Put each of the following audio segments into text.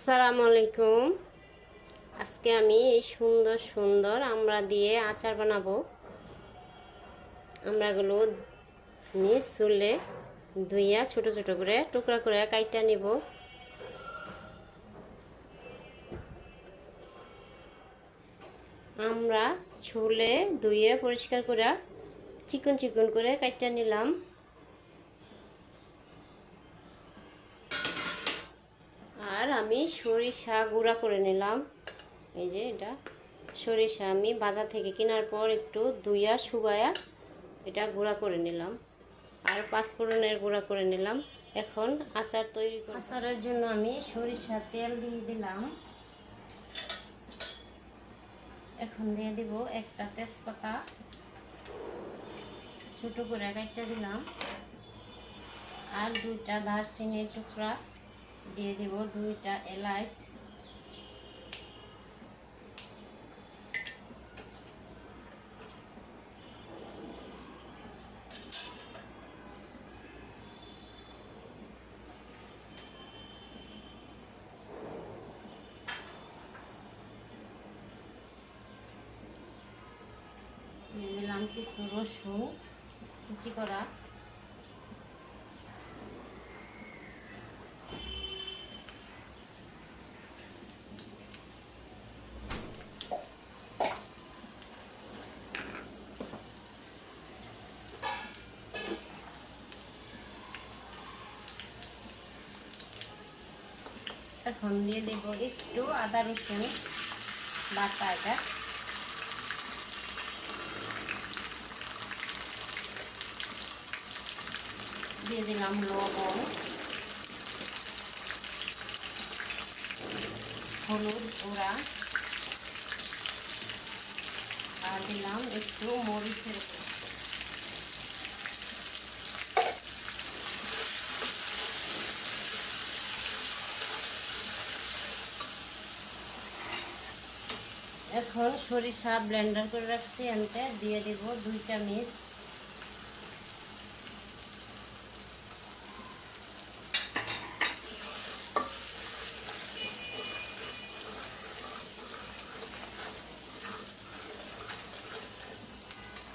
সালাম আলাইকুম আজকে আমি এই সুন্দর সুন্দর আমরা দিয়ে আচার বানাবো। আমরাগুলো নিয়ে চুলে ধুইয়া ছোট ছোট করে টুকরা করে কাইটা নিব। আমরা ছুলে ধুয়ে পরিষ্কার করে চিকন চিকন করে কাইটা নিলাম আর আমি সরিষা গুঁড়া করে নিলাম। এই যে এটা। সরিষা আমি বাজার থেকে কেনার পর একটু ধুইয়া শুকায়া এটা গুঁড়া করে নিলাম। আর পাঁচফোড়নের গুঁড়া করে নিলাম। এখন আচার তৈরি আচারের জন্য আমি সরিষা তেল দিয়ে দিলাম। এখন দিয়ে দিব একটা তেজপাতা। ছোটো করে একটা দিলাম। আর দুইটা দারচিনির টুকরা। দিয়ে দিব দুইটা এলাচ দিয়ে দিলাম কিছু রসুন কুচি করা। এখন দিয়ে দেব একটু আদা রসুন বাটা এটা। দিয়ে দিলাম লবণ। হলুদ গুঁড়া। আর দিলাম একটু মরিচের গুঁড়া এখন সরিষা ব্লেন্ডার করে রাখছি আনতে দিয়ে দিব দুই চামচ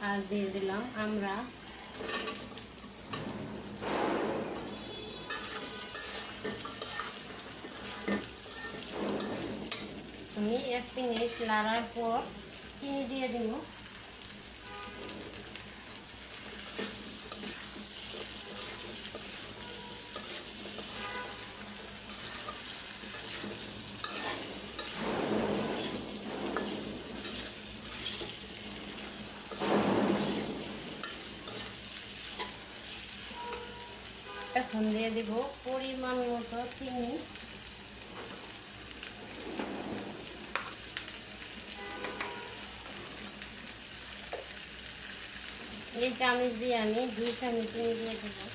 আর দিয়ে দিলাম আমরা এক মিনিট লাড়ার পর চিনি দিয়ে দিব। এখন দিয়ে দিব পরিমাণ মতো চিনি। এই চামচ দিয়ে আমি দুই চামচ চিনি দিয়ে দেবো।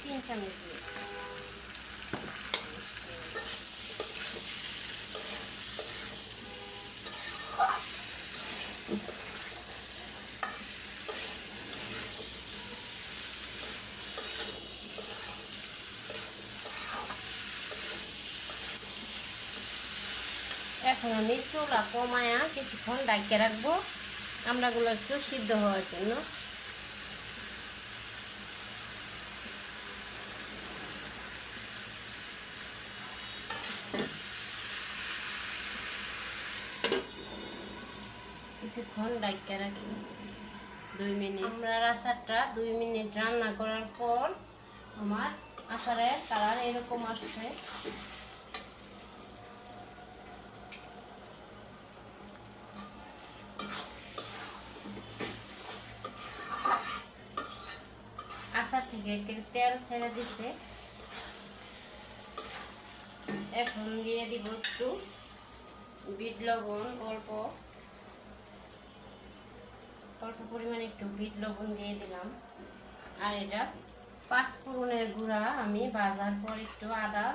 তিন চামচ দিয়ে। এখন আমি চুলা কমায়া কিছুক্ষণ ডাকিয়ে রাখব। আমরাগুলো একটু সিদ্ধ হওয়ার জন্য। কিছুক্ষণ ডাকিয়ে রাখি। দুই মিনিট। আমরা আচারটা দুই মিনিট রান্না করার পর আমার আচারের কালার এরকম আসছে। একটু তেল ছেড়ে দিতে। এখন দিয়ে দিব একটু বিট লবণ, অল্প অল্প পরিমাণে একটু বিট লবণ দিয়ে দিলাম। আর এটা পাঁচ ফোড়নের গুঁড়া আমি বাজার পর একটু আদা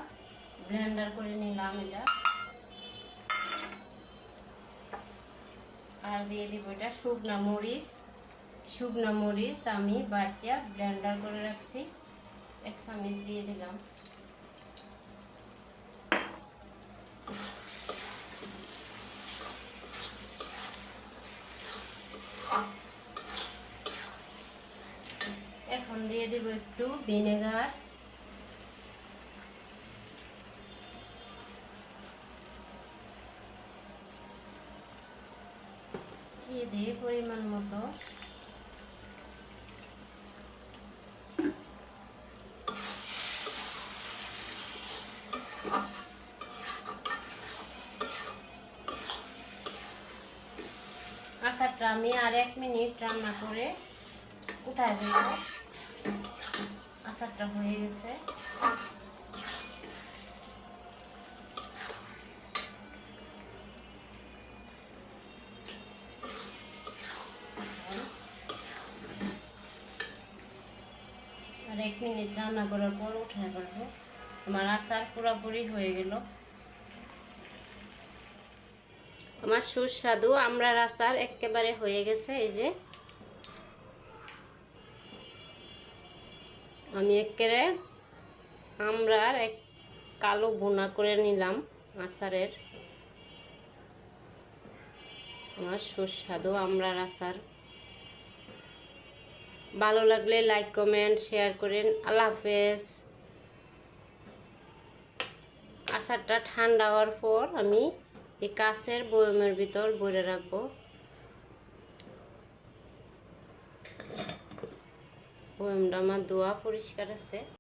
ব্লেন্ডার করে নিলাম এটা। আর দিয়ে দিব এটা শুকনা মরিচ। শুকনা মরিচ আমি বাচ্চা ব্লেন্ডার করে রাখছি। এক চামচ দিয়ে দিলাম। এখন দিয়ে দেব একটু ভিনেগার দিয়ে দিয়ে পরিমাণ মতো আচারটা আমি আর এক মিনিট রান্না করে উঠায় দেব। আচারটা হয়ে গেছে। আর এক মিনিট রান্না করার পর উঠায় পারব। আমার আচার পুরোপুরি হয়ে গেল। আমার সুস্বাদু আমরার আচার একেবারে হয়ে গেছে, এই যে। আমি একেবারে আমরার এক কালো বোনা করে নিলাম আচারের। আমার সুস্বাদু আমরার আচার। ভালো লাগলে লাইক কমেন্ট শেয়ার করেন। আল্লাহ হাফেজ। আচারটা ঠান্ডা হওয়ার পর আমি এই কাছের বয়মের ভিতর ভরে রাখব। বয়মটা আমার দোয়া পরিষ্কার আছে।